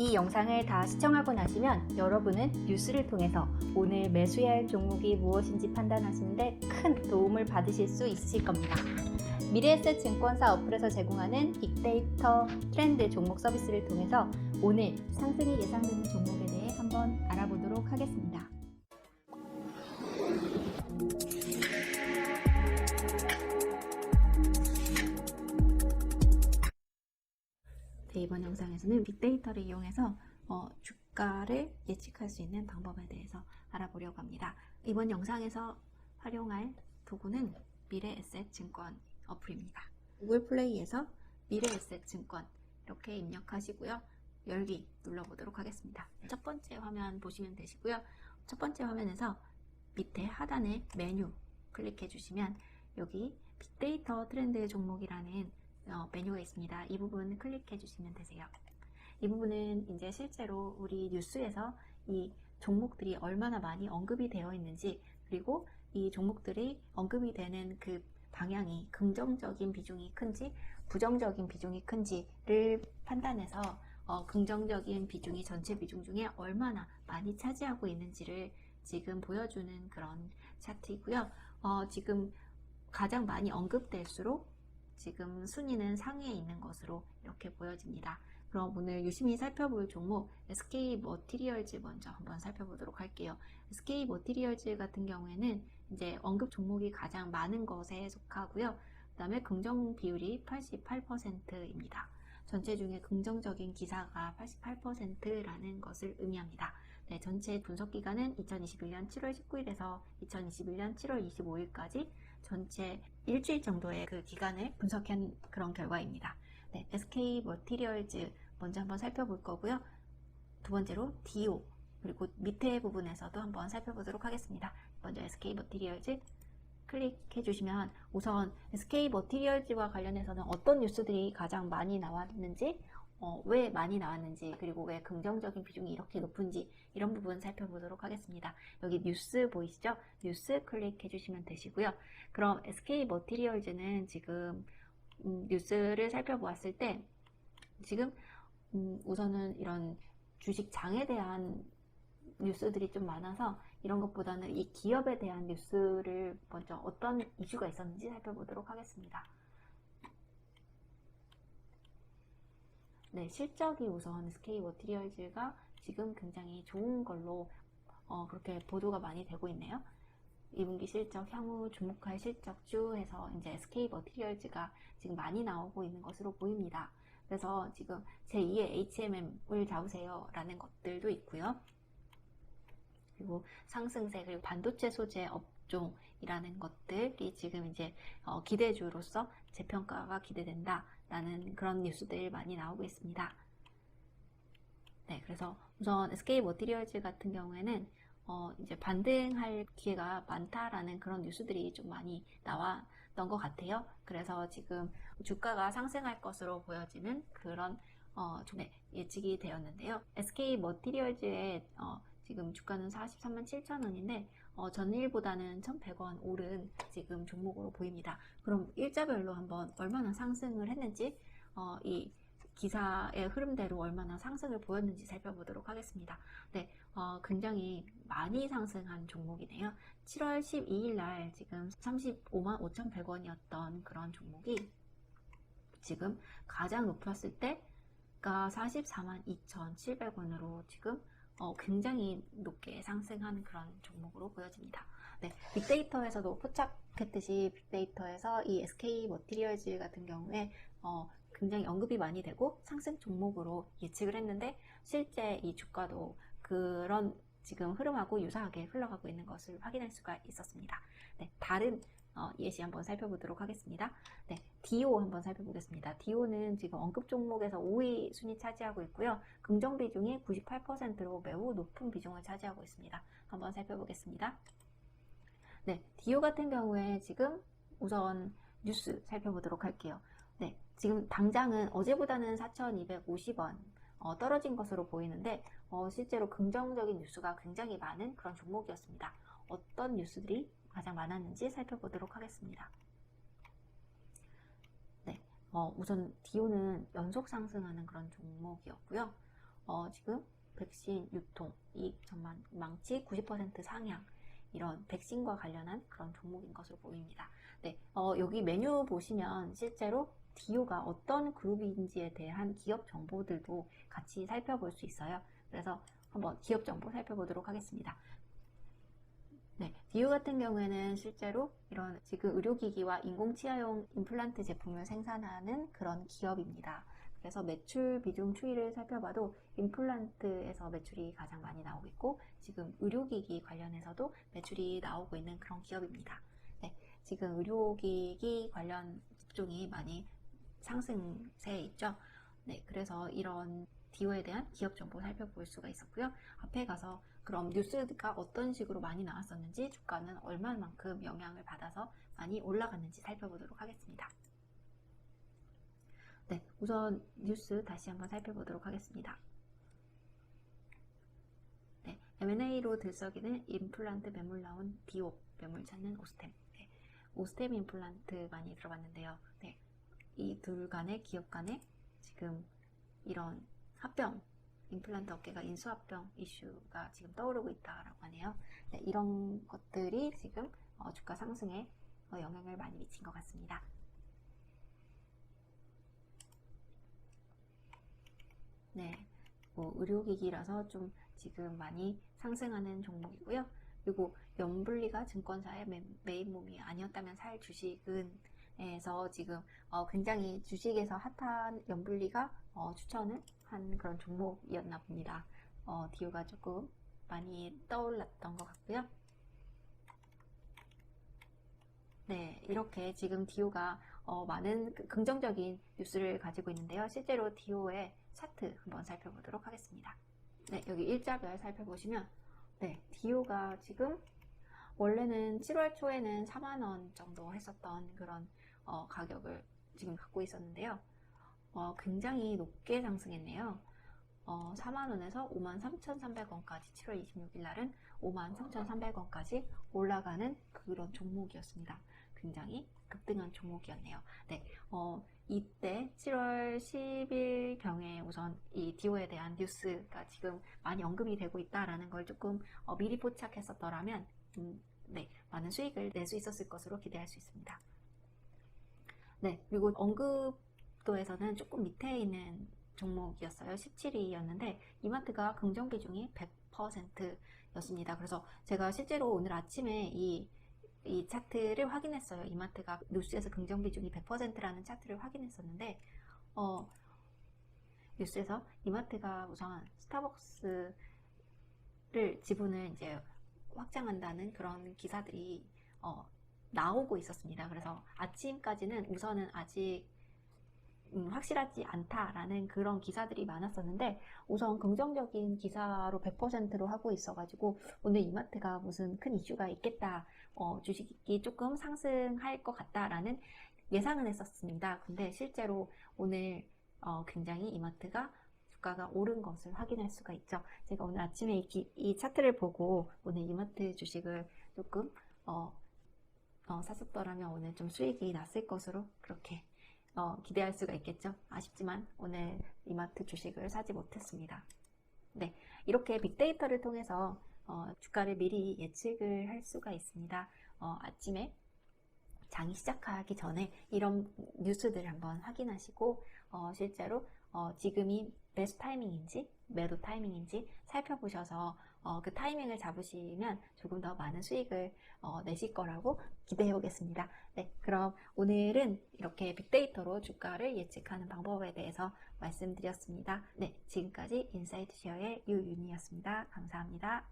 이 영상을 다 시청하고 나시면 여러분은 뉴스를 통해서 오늘 매수해야 할 종목이 무엇인지 판단하시는데 큰 도움을 받으실 수 있으실 겁니다. 미래에셋 증권사 어플에서 제공하는 빅데이터 트렌드 종목 서비스를 통해서 오늘 상승이 예상되는 종목에 대해 한번 알아보도록 하겠습니다. 이번 영상에서는 빅데이터를 이용해서 어, 주가를 예측할 수 있는 방법에 대해서 알아보려고 합니다. 이번 영상에서 활용할 도구는 미래에셋 증권 어플입니다. 구글 플레이에서 미래에셋 증권 이렇게 입력하시고요. 열기 눌러보도록 하겠습니다. 첫 번째 화면 보시면 되시고요. 첫 번째 화면에서 밑에 하단에 메뉴 클릭해 주시면 여기 빅데이터 트렌드 종목이라는 어, 메뉴가 있습니다. 이 부분 클릭해 주시면 되세요. 이 부분은 이제 실제로 우리 뉴스에서 이 종목들이 얼마나 많이 언급이 되어 있는지 그리고 이 종목들이 언급이 되는 그 방향이 긍정적인 비중이 큰지 부정적인 비중이 큰지를 판단해서 어, 긍정적인 비중이 전체 비중 중에 얼마나 많이 차지하고 있는지를 지금 보여주는 그런 차트이고요. 어, 지금 가장 많이 언급될수록 지금 순위는 상위에 있는 것으로 이렇게 보여집니다. 그럼 오늘 유심히 살펴볼 종목 SK 머티리얼즈 먼저 한번 살펴보도록 할게요. SK 머티리얼즈 같은 경우에는 이제 언급 종목이 가장 많은 것에 속하고요. 그 다음에 긍정 비율이 88%입니다. 전체 중에 긍정적인 기사가 88%라는 것을 의미합니다. 네, 전체 분석 기간은 2021년 7월 19일에서 2021년 7월 25일까지 전체 일주일 정도의 그 기간을 분석한 그런 결과입니다. 네, SK 머티리얼즈 먼저 한번 살펴볼 거고요. 두 번째로 DO 그리고 밑에 부분에서도 한번 살펴보도록 하겠습니다. 먼저 SK 머티리얼즈 클릭해 주시면 우선 SK 머티리얼즈와 관련해서는 어떤 뉴스들이 가장 많이 나왔는지 어, 왜 많이 나왔는지 그리고 왜 긍정적인 비중이 이렇게 높은지 이런 부분 살펴보도록 하겠습니다. 여기 뉴스 보이시죠? 뉴스 클릭해 주시면 되시고요. 그럼 SK 머티리얼즈는 지금 음, 뉴스를 살펴보았을 때 지금 음, 우선은 이런 주식 장에 대한 뉴스들이 좀 많아서 이런 것보다는 이 기업에 대한 뉴스를 먼저 어떤 이슈가 있었는지 살펴보도록 하겠습니다. 네, 실적이 우선 SK 머티리얼즈가 지금 굉장히 좋은 걸로 어, 그렇게 보도가 많이 되고 있네요. 2분기 실적, 향후 주목할 실적 주 해서 이제 SK 머티리얼즈가 지금 많이 나오고 있는 것으로 보입니다. 그래서 지금 제2의 HMM을 잡으세요 라는 것들도 있고요. 그리고 상승세 그리고 반도체 소재 업종이라는 것들이 지금 이제 어, 기대주로서 재평가가 기대된다 라는 그런 뉴스들이 많이 나오고 있습니다. 네, 그래서 우선 SK 머티리얼즈 같은 경우에는 어, 이제 반등할 기회가 많다라는 그런 뉴스들이 좀 많이 나왔던 것 같아요. 그래서 지금 주가가 상승할 것으로 보여지는 그런 어, 좀 예측이 되었는데요. SK 머티리얼즈의 어, 지금 주가는 43만 7천 원인데 어, 전일보다는 1,100원 오른 지금 종목으로 보입니다. 그럼 일자별로 한번 얼마나 상승을 했는지 어, 이 기사의 흐름대로 얼마나 상승을 보였는지 살펴보도록 하겠습니다. 네, 어, 굉장히 많이 상승한 종목이네요. 7월 12일 날 지금 35만 5,100원이었던 그런 종목이 지금 가장 높았을 때가 44만 2,700원으로 지금 어, 굉장히 높게 상승한 그런 종목으로 보여집니다. 네, 빅데이터에서도 포착했듯이 빅데이터에서 이 SK 머티리얼즈 같은 경우에 어, 굉장히 언급이 많이 되고 상승 종목으로 예측을 했는데 실제 이 주가도 그런 지금 흐름하고 유사하게 흘러가고 있는 것을 확인할 수가 있었습니다. 네, 다른 어, 예시 한번 살펴보도록 하겠습니다. 네, DO 한번 살펴보겠습니다. DO는 지금 언급 종목에서 5위 순위 차지하고 있고요. 긍정 비중이 98%로 매우 높은 비중을 차지하고 있습니다. 한번 살펴보겠습니다. 네, DO 같은 경우에 지금 우선 뉴스 살펴보도록 할게요. 네, 지금 당장은 어제보다는 4,250원 어, 떨어진 것으로 보이는데 어, 실제로 긍정적인 뉴스가 굉장히 많은 그런 종목이었습니다. 어떤 뉴스들이 가장 많았는지 살펴보도록 하겠습니다. 네, 어, 우선 디오는 연속 상승하는 그런 종목이었고요. 어, 지금 백신 유통, 이익 전망, 망치 90% 상향, 이런 백신과 관련한 그런 종목인 것으로 보입니다. 네, 어, 여기 메뉴 보시면 실제로 디오가 어떤 그룹인지에 대한 기업 정보들도 같이 살펴볼 수 있어요. 그래서 한번 기업 정보 살펴보도록 하겠습니다. 네, 디오 같은 경우에는 실제로 이런 지금 의료기기와 인공치아용 임플란트 제품을 생산하는 그런 기업입니다. 그래서 매출 비중 추이를 살펴봐도 임플란트에서 매출이 가장 많이 나오고 있고 지금 의료기기 관련해서도 매출이 나오고 있는 그런 기업입니다. 네, 지금 의료기기 관련 업종이 많이 상승세에 있죠. 네, 그래서 이런 디오에 대한 기업 정보 살펴볼 수가 있었고요. 앞에 가서 그럼 뉴스가 어떤 식으로 많이 나왔었는지 주가는 얼마만큼 영향을 받아서 많이 올라갔는지 살펴보도록 하겠습니다. 네, 우선 뉴스 다시 한번 살펴보도록 하겠습니다. 네, M&A로 들썩이는 임플란트 매물 나온 디오 매물 찾는 오스템. 네, 오스템 임플란트 많이 들어봤는데요. 네, 이 둘 간의 기업 간의 지금 이런 합병 임플란트 업계가 인수합병 이슈가 지금 떠오르고 있다라고 하네요. 네, 이런 것들이 지금 어, 주가 상승에 어, 영향을 많이 미친 것 같습니다. 네, 뭐 의료기기라서 좀 지금 많이 상승하는 종목이고요. 그리고 연불리가 증권사의 매, 매입 몸이 아니었다면 살 주식은 에서 지금 어, 굉장히 주식에서 핫한 연불리가 어, 추천을 한 그런 종목이었나 봅니다. 어, 디오가 조금 많이 떠올랐던 것 같고요. 네, 이렇게 지금 디오가 어, 많은 그 긍정적인 뉴스를 가지고 있는데요. 실제로 디오의 차트 한번 살펴보도록 하겠습니다. 네, 여기 일자별 살펴보시면 네, 디오가 지금 원래는 7월 초에는 4만원 정도 했었던 그런 어, 가격을 지금 갖고 있었는데요. 어, 굉장히 높게 상승했네요. 어, 4만원에서 53,300원까지 7월 26일 날은 53,300원까지 올라가는 그런 종목이었습니다. 굉장히 급등한 종목이었네요. 네, 어, 이때 7월 10일 경에 우선 이 디오에 대한 뉴스가 지금 많이 언급이 되고 있다라는 걸 조금 어, 미리 포착했었더라면 음, 네, 많은 수익을 낼 수 있었을 것으로 기대할 수 있습니다. 네, 그리고 언급도에서는 조금 밑에 있는 종목이었어요. 17위였는데 이마트가 긍정 비중이 100%였습니다. 그래서 제가 실제로 오늘 아침에 이, 이 차트를 확인했어요. 이마트가 뉴스에서 긍정 비중이 100%라는 차트를 확인했었는데 어, 뉴스에서 이마트가 우선 스타벅스를 지분을 이제 확장한다는 그런 기사들이 어, 나오고 있었습니다. 그래서 아침까지는 우선은 아직 음, 확실하지 않다라는 그런 기사들이 많았었는데 우선 긍정적인 기사로 100%로 하고 있어가지고 오늘 이마트가 무슨 큰 이슈가 있겠다 어, 주식이 조금 상승할 것 같다라는 예상은 했었습니다. 근데 실제로 오늘 어, 굉장히 이마트가 주가가 오른 것을 확인할 수가 있죠. 제가 오늘 아침에 이, 기, 이 차트를 보고 오늘 이마트 주식을 조금 어, 어, 샀었더라면 오늘 좀 수익이 났을 것으로 그렇게 어, 기대할 수가 있겠죠. 아쉽지만 오늘 이마트 주식을 사지 못했습니다. 네, 이렇게 빅데이터를 통해서 어, 주가를 미리 예측을 할 수가 있습니다. 어, 아침에 장이 시작하기 전에 이런 뉴스들을 한번 확인하시고 어, 실제로 어, 지금이 베스트 타이밍인지 매도 타이밍인지 살펴보셔서 어, 그 타이밍을 잡으시면 조금 더 많은 수익을 어, 내실 거라고 기대해 보겠습니다. 네, 그럼 오늘은 이렇게 빅데이터로 주가를 예측하는 방법에 대해서 말씀드렸습니다. 네, 지금까지 인사이트 쉐어의 유윤이었습니다. 감사합니다.